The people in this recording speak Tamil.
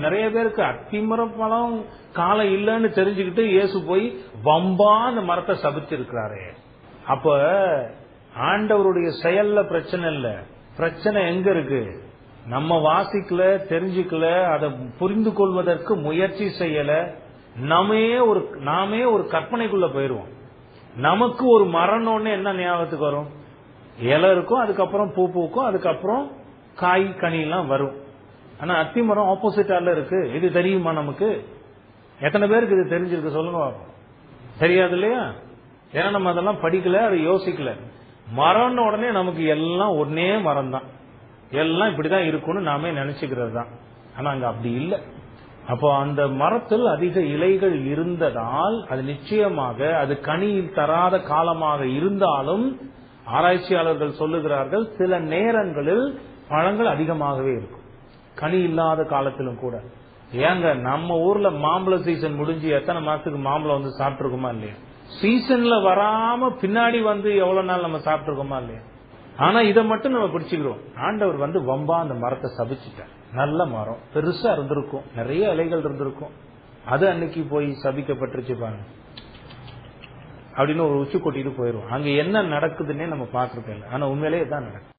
நிறைய பேருக்கு அத்திமரம் பழம் காலம் இல்லைன்னு தெரிஞ்சுக்கிட்டு இயேசு போய் வம்பா அந்த மரத்தை சபிச்சிருக்கிறாரே. அப்ப ஆண்டவருடைய செயல்ல பிரச்சனை இல்ல. பிரச்சனை எங்க இருக்கு? நம்ம வாசிக்கல தெரிஞ்சுக்கல அதை புரிந்து கொள்வதற்கு முயற்சி செய்யல. நாமே ஒரு நாமே ஒரு கற்பனைக்குள்ள போயிருவோம். நமக்கு ஒரு மரணம்னு என்ன ஞாபகத்துக்கு வரும்? இலை இருக்கும் அதுக்கப்புறம் பூ பூக்கும் அதுக்கப்புறம் காய் கனி எல்லாம் வரும். ஆனா அத்தி மரம் ஆப்போசிட்டால இருக்கு. இது தெரியுமா நமக்கு? எத்தனை பேருக்கு இது தெரிஞ்சிருக்கு சொல்லுங்க தெரியாது இல்லையா? ஏன்னா நம்ம அதெல்லாம் படிக்கல அதை யோசிக்கல. மரம்னு உடனே நமக்கு எல்லாம் ஒன்னே மரம் தான் எல்லாம் இப்படிதான் இருக்கும்னு நாமே நினைச்சுக்கிறது தான் ஆனா அங்க அப்படி இல்லை. அப்போ அந்த மரத்தில் அதிக இலைகள் இருந்ததால் அது நிச்சயமாக அது கனியில் தராத காலமாக இருந்தாலும் ஆராய்ச்சியாளர்கள் சொல்லுகிறார்கள் சில நேரங்களில் பழங்கள் அதிகமாகவே இருக்கும். கனி இல்லாத காலத்திலும் கூட. ஏங்க நம்ம ஊர்ல மாம்பழ சீசன் முடிஞ்சு எத்தனை மாசத்துக்கு மாம்பழம் வந்து சாப்பிட்டுருக்குமா இல்லையா? சீசன்ல வராம பின்னாடி வந்து எவ்வளவு நாள் நம்ம சாப்பிட்டுருக்கோமா இல்லையா? ஆனா இதை மட்டும் நம்ம பிடிச்சுக்கிறோம். ஆண்டவர் வந்து வம்பா அந்த மரத்தை சபிச்சுட்டார். நல்ல மரம். பெருசா இருந்திருக்கும். நிறைய இலைகள் இருந்திருக்கும். அது அன்னைக்கு போய் சபிக்கப்பட்டுருச்சு பாருங்க. அப்படின்னு ஒரு உச்சி கொட்டிட்டு போயிடும் அங்க என்ன நடக்குதுன்னே நம்ம பாக்குறது ஆனா உண்மையிலேயே தான் நடக்கும்